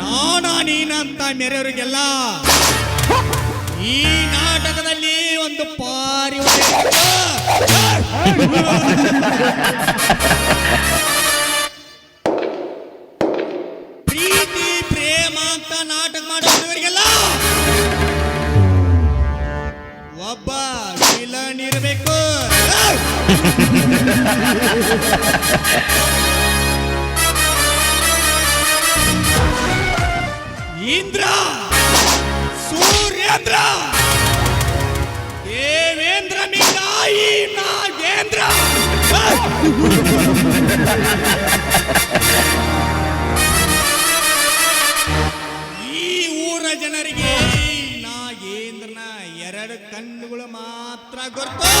ನಾನಾ ನೀನಂತ ನೆರೆಯವರಿಗೆಲ್ಲ ಈ ನಾಟಕದಲ್ಲಿ ಒಂದು ಪಾರಿ இந்திரா சூரியந்திரா தேவேந்திர மிகாயி நாகேந்திரா ಈ ಊರ ಜನರಿಗೆ ನಾಗೇಂದ್ರನ ಎರಡು ಕಣ್ಣುಗಳು ಮಾತ್ರ ಗೊತ್ತು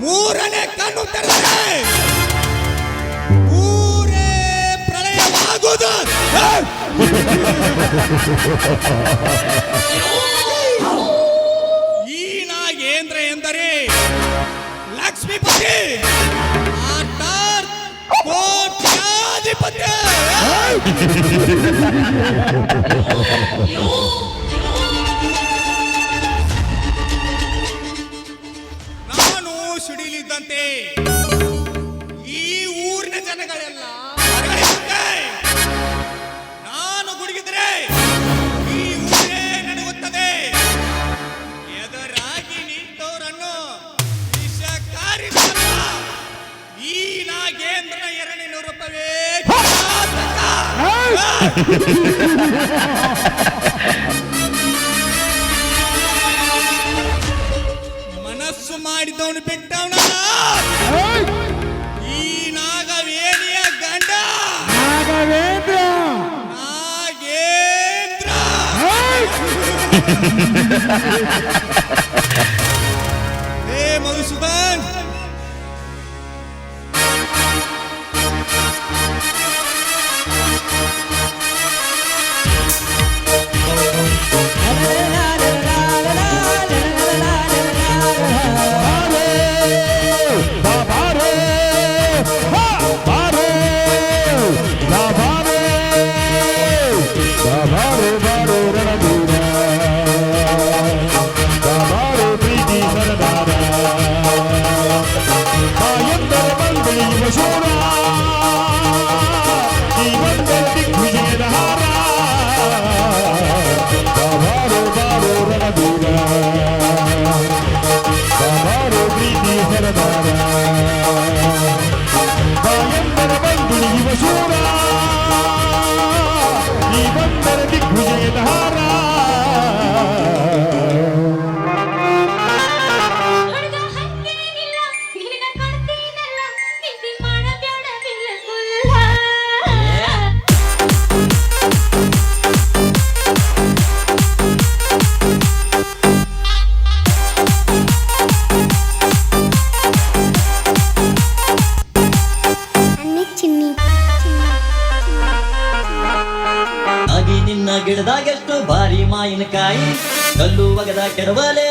ಮೂರನೇ ಕಣ್ಣು ತೆರೆದರೆ ಊರೇ ಪ್ರಳಯವಾಗುವುದು. ಈ ನಾಗೇಂದ್ರ ಎಂದರೆ ಲಕ್ಷ್ಮೀಪತಿ ಕೋಟ್ಯಾಧಿಪತಿ ಘಟನೆಗಳೆಲ್ಲ. ನಾನು ಗುಡುಗಿದ್ರೆ ಈ ಊರೇ ನಡೆಯುತ್ತದೆ ಎದುರಾಗಿ ನಿಂತವರನ್ನು ವಿಷಕಾರಿ ಈ ನಾಗೇಂದ್ರ ಎರಡನೇ ನೂರು ರೂಪಾಯಿ ಮನಸ್ಸು ಮಾಡಿದವನು ಬಿಟ್ಟವನ 네, 머유수방! Get a valer.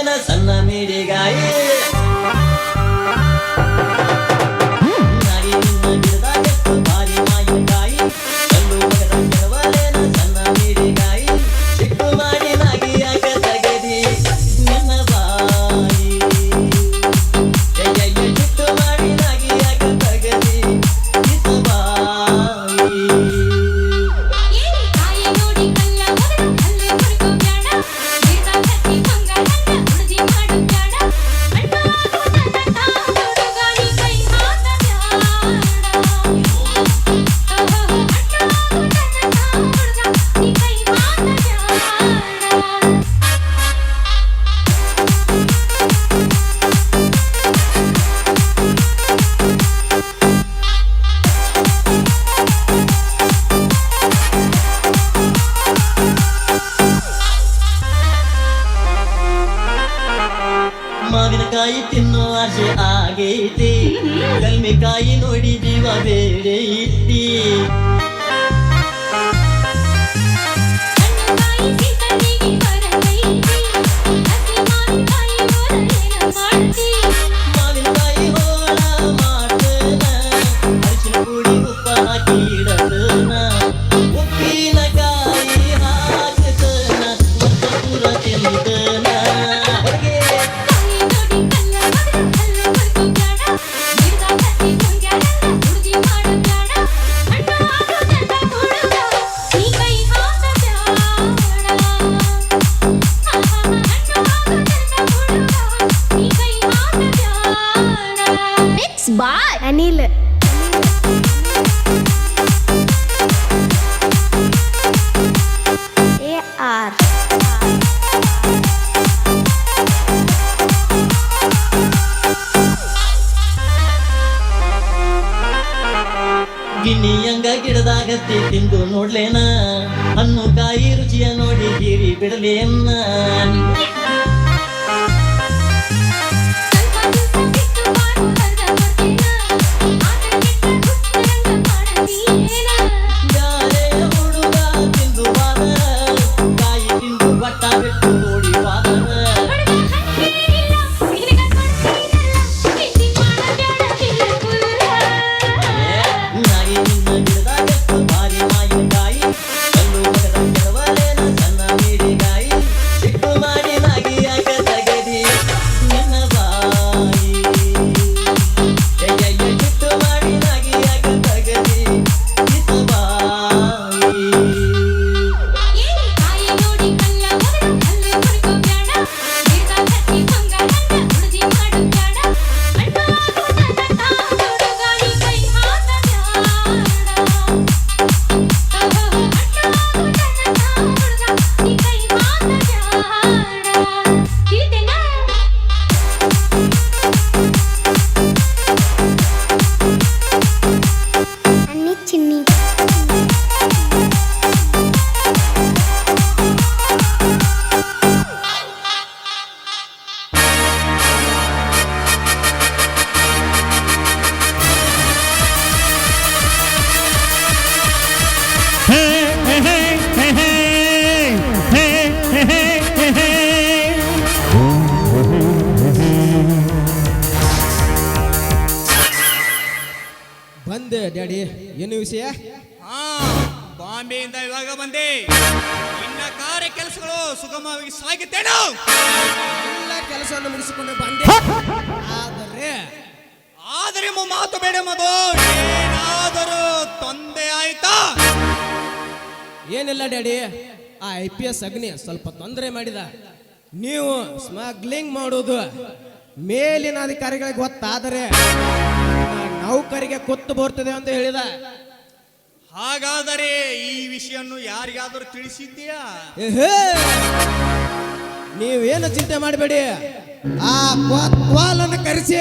ஆக்கிட ತತ್ತಿ ತಿಂದು ನೋಡ್ಲೇನ ಹಣ್ಣು ಕಾಯಿ ರುಚಿಯ ನೋಡಿ ಹೀರಿ ಬಿಡಲೇನ. ಡ್ಯಾಡಿ ಏನು ವಿಷಯ? ಹಾ ಬಾಂಬೆಯಿಂದ ಇವಾಗ ಬಂದೆ. ಇನ್ನ ಕಾರ್ಯ ಕೆಲಸಗಳು ಸುಗಮವಾಗಿ ಸಾಗಿತ್ತೇನು ಎಲ್ಲ ಕೆಲಸವನ್ನು ಮುಗಿಸಿಕೊಂಡು ಬಂದೆ. ಆದರೆ ಆದರೆ ನಿಮ್ಮ ಮಾತು ಬೇಡ ಮದು ಏನಾದರೂ ತೊಂದರೆ ಆಯ್ತಾ? ಏನಿಲ್ಲ ಡ್ಯಾಡಿ ಆ ಐ ಪಿ ಎಸ್ ಅಗ್ನಿ ಸ್ವಲ್ಪ ತೊಂದರೆ ಮಾಡಿದ. ನೀವು ಸ್ಮಗ್ಲಿಂಗ್ ಮಾಡೋದು ಮೇಲಿನ ಅಧಿಕಾರಿಗಳಿಗೆ ಗೊತ್ತಾದರೆ ಆ ಕೊತ್ತು ಬರ್ತದೆ ಅಂತ ಹೇಳಿದ. ಹಾಗಾದರೆ ಈ ವಿಷಯನ್ನು ಯಾರಿಗಾದರೂ ತಿಳಿಸಿದ್ದೀಯಾ! ನೀವೇನು ಚಿಂತೆ ಮಾಡಬೇಡಿ. ಆ ಕ್ವಾಲನ್ನು ಕರೆಸಿ.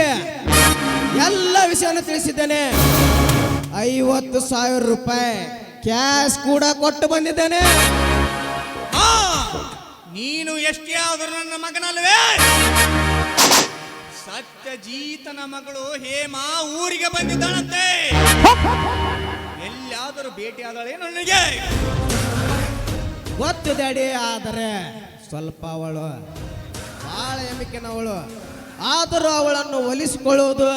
ಎಲ್ಲ ವಿಷಯವನ್ನು ತಿಳಿಸಿದ್ದೇನೆ. ಐವತ್ತು ಸಾವಿರ ರೂಪಾಯಿ ಕ್ಯಾಶ್ ಕೂಡ ಕೊಟ್ಟು ಬಂದಿದ್ದೇನೆ. ನೀನು ಎಷ್ಟೇ ಆದರೂ ನನ್ನ ಮಗನಲ್ವೇ? ಸತ್ಯಜೀತನ ಮಗಳು ಹೇಮಾ ಊರಿಗೆ ಬಂದಿದ್ದಾಳಂತೆ. ಎಲ್ಲಾದರೂ ಭೇಟಿಯಾದಳೇ ನನಗೆ ಗೊತ್ತು ಡ್ಯಾಡಿ ಆದರೆ ಸ್ವಲ್ಪ ಅವಳು ಬಹಳ ಎಮಿಕೆನವಳು ಆದರೂ ಅವಳನ್ನು ಒಲಿಸಿಕೊಳ್ಳುವುದು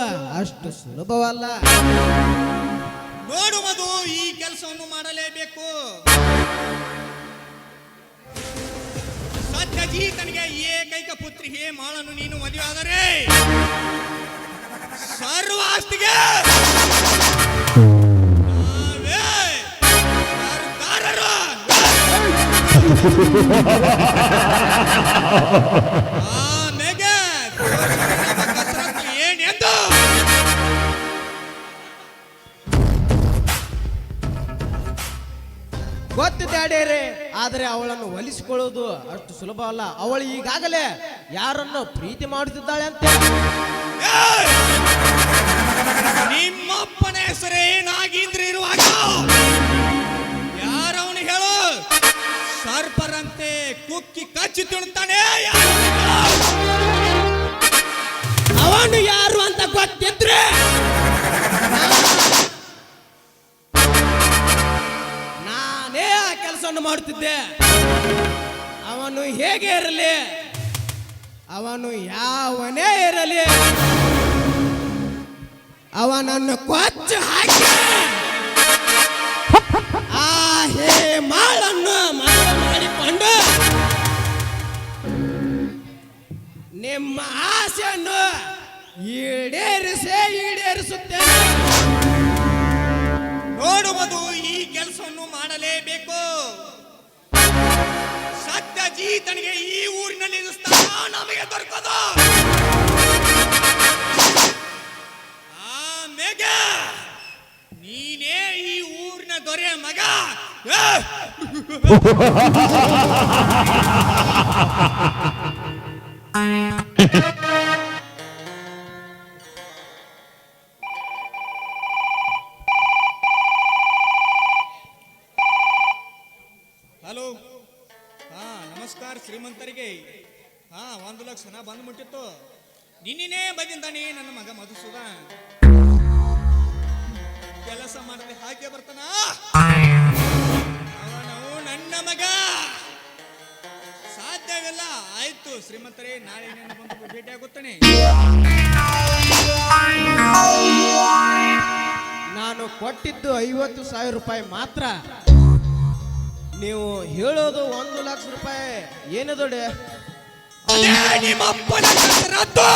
ಅಷ್ಟು ಸುಲಭವಲ್ಲ. ನೋಡುವುದು ಈ ಕೆಲಸವನ್ನು ಮಾಡಲೇಬೇಕು. ಅಜ್ಜಿ ತನಗೆ ಏಕೈಕ ಪುತ್ರಿ ಹೇ ಮಾಳನು ನೀನು ಮದುವೆ ಆದರೆ ಸರ್ವಾಸ್ತಿಗೆ ಆಮೇಲೆ ಏನೆಂದು? ಗೊತ್ತು ಡ್ಯಾಡಿಯರೇ ಆದರೆ ಅವಳನ್ನು ಒಲಿಸಿಕೊಳ್ಳುವುದು ಅಷ್ಟು ಸುಲಭ ಅಲ್ಲ. ಅವಳು ಈಗಾಗಲೇ ಯಾರನ್ನು ಪ್ರೀತಿ ಮಾಡುತ್ತಿದ್ದಾಳೆ ಅಂತ! ನಿಮ್ಮಪ್ಪನ ಹೆಸರೇ ನಾಗೇಂದ್ರ ಇರುವಾಗ ಯಾರವನು ಹೇಳು? ಸರ್ಪರಂತೆ ಕುಕ್ಕಿ ಕಚ್ಚಿ ತಿನ್ನುತ್ತಾನೆ. ಅವನು ಯಾರು ಅಂತ ಗೊತ್ತಿದ್ರೆ ಕೆಲಸವನ್ನು ಮಾಡುತ್ತಿದ್ದೆ. ಅವನು ಹೇಗೆ ಇರಲಿ, ಅವನು ಯಾವನೇ ಇರಲಿ, ಅವನನ್ನು ಕೊಚ್ಚು ಹಾಕಿ. ಆ ಹೇ ಮಾಳನ್ನು ಮಾಡಿಕೊಂಡು ನಿಮ್ಮ ಆಸೆಯನ್ನು ಈಡೇರಿಸೇ ಈಡೇರಿಸುತ್ತೇನೆ. ನೋಡುವುದು ಈ ಕೆಲಸವನ್ನು ಮಾಡಲೇಬೇಕು. ಸತ್ಯ ಜೀತನಿಗೆ ಈ ಊರಿನಲ್ಲಿ ಸ್ಥಾನ ನಮಗೆ ದೊರಕದ ಆಮೇಲೆ ನೀನೇ ಈ ಊರಿನ ದೊರೆ ಮಗ. ಏ! ನಿನ್ನೇ ಬಂದಿಂದಾನೆ ನನ್ನ ಮಗ ಮಧುಸೂದ ಕೆಲಸ ಮಾಡದೆ ಹಾಗೆ ಬರ್ತಾನ? ಅವನು ನನ್ನ ಮಗ. ಸಾಧ್ಯವಿಲ್ಲ. ಆಯ್ತು ಶ್ರೀಮಂತರೇ, ನಾಳೆ ನಿನ್ನ ಬಂದು ಭೇಟಿ ಆಗುತ್ತಾನೆ. ನಾನು ಕೊಟ್ಟಿದ್ದು ಐವತ್ತು ಸಾವಿರ ರೂಪಾಯಿ ಮಾತ್ರ. ನೀವು ಹೇಳೋದು ಒಂದು ಲಕ್ಷ ರೂಪಾಯಿ. ಏನು ನಿಮ್ಮಪ್ಪನ ಹೆಸರದ್ದು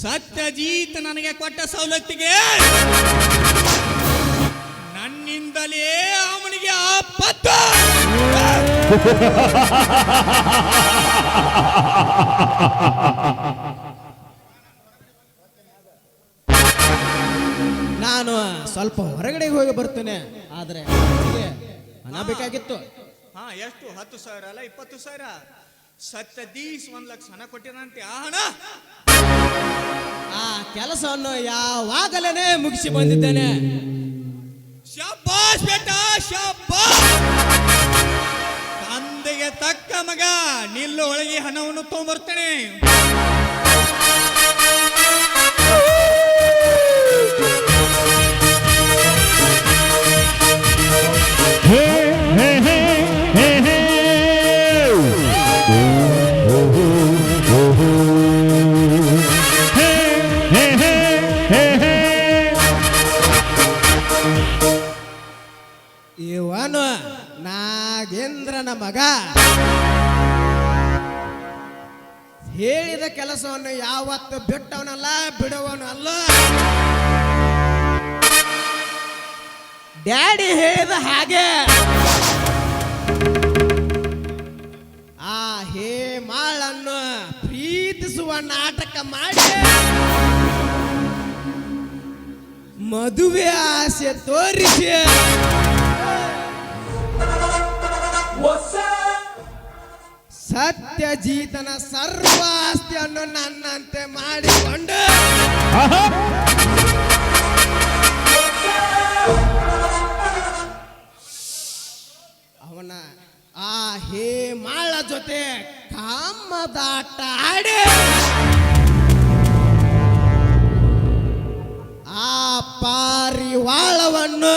ಸತ್ಯಜೀತ್ ನನಗೆ ಕೊಟ್ಟ ಸವಲತ್ತಿಗೆ ನನ್ನಿಂದಲೇ ಅವನಿಗೆ ಆಪತ್ತು. ನಾನು ಸ್ವಲ್ಪ ಹೊರಗಡೆ ಹೋಗಿ ಬರ್ತೇನೆ, ಆದ್ರೆ ಅನ್ನ ಬೇಕಾಗಿತ್ತು. ಹಾ ಎಷ್ಟು? ಹತ್ತು ಸಾವಿರ ಅಲ್ಲ ಇಪ್ಪತ್ತು ಸಾವಿರ. ಸತ್ಯದೀಸ್ ಒಂದ್ ಲಕ್ಷ ಹಣ ಕೊಟ್ಟಿರಂತೆ ಆ ಹಣ? ಆ ಕೆಲಸವನ್ನು ಯಾವಾಗಲೇ ಮುಗಿಸಿ ಬಂದಿದ್ದೇನೆ. ಶಬ್ಬಾಸ್ ಬೇಟ ಶಬ್ಬಾಸ್ ತಂದೆಗೆ ತಕ್ಕ ಮಗ ನಿಲ್ಲು ಒಳಗೆ ಹಣವನ್ನು ತಗೊಂಬರ್ತೇನೆ. ಮಗ. ಹೇಳಿದ ಕೆಲಸವನ್ನು ಯಾವತ್ತು ಬಿಟ್ಟವನಲ್ಲ ಬಿಡುವನು ಅಲ್ಲ ಡ್ಯಾಡಿ ಹೇಳಿದ ಹಾಗೆ. ಆ ಹೇಮಾಳನ್ನು ಪ್ರೀತಿಸುವ ನಾಟಕ ಮಾಡಿ ಮದುವೆ ಆಸೆ ತೋರಿಸಿ. ಸತ್ಯಜೀತನ ಸರ್ವ ಆಸ್ತಿಯನ್ನು ನನ್ನಂತೆ ಮಾಡಿಕೊಂಡು ಆ ಅವನ ಆ ಹೇಮಾಳ ಜೊತೆ ಕಾಮದಾಟ ಆಡಿ ಆ ಪಾರಿವಾಳವನ್ನು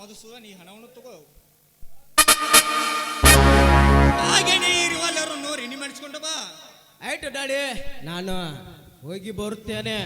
ಮಧುಸೂದನ್ ಈ ಹಣವನ್ನು ತಗೋ ಹಾಗೇನೆ ಈ ರಿವಾಲ್ವರ್ ರೆಡಿ ಮಾಡಿಸ್ಕೊಂಡು ಬಾ ಆಯ್ತು ಡ್ಯಾಡಿ, ನಾನು ಹೋಗಿ ಬರುತ್ತೇನೆ.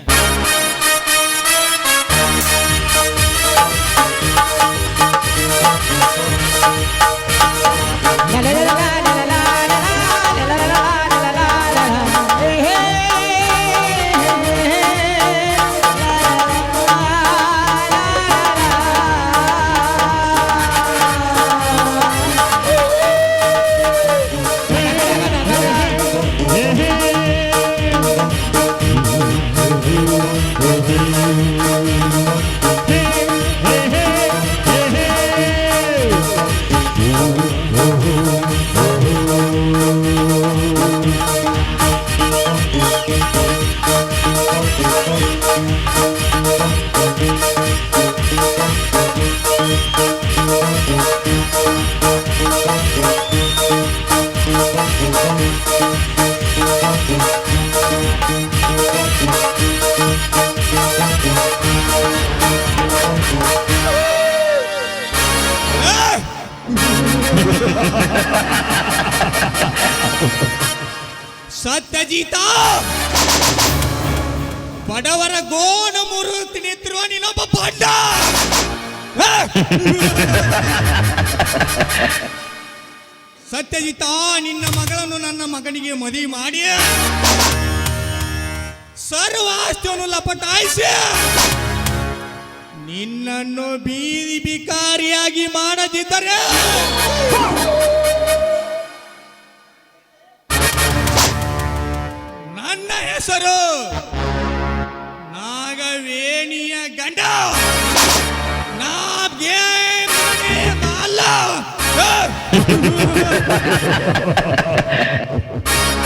ಸತ್ಯಜೀತ! ಬಡವರ ಗೋಣ ಮುರುತಿ ನಿಂತಿರುವ ನೀನೊಬ್ಬ ಪಾಂಡ! ಸತ್ಯಜಿತ, ನಿನ್ನ ಮಗಳನ್ನು ನನ್ನ ಮಗನಿಗೆ ಮದುವೆ ಮಾಡಿ. ಸರ್ವ ಆಸ್ತಿಯನ್ನು ಲಪಟಾಯಿಸಿ. ನಿನ್ನನ್ನು ಬೀದಿ ಬಿಕಾರಿಯಾಗಿ ಮಾಡದಿದ್ದರೆ. ನನ್ನ ಹೆಸರು ನಾಗವೇಣಿಯ ಗಂಡ ನಾಗೆ. ಏ!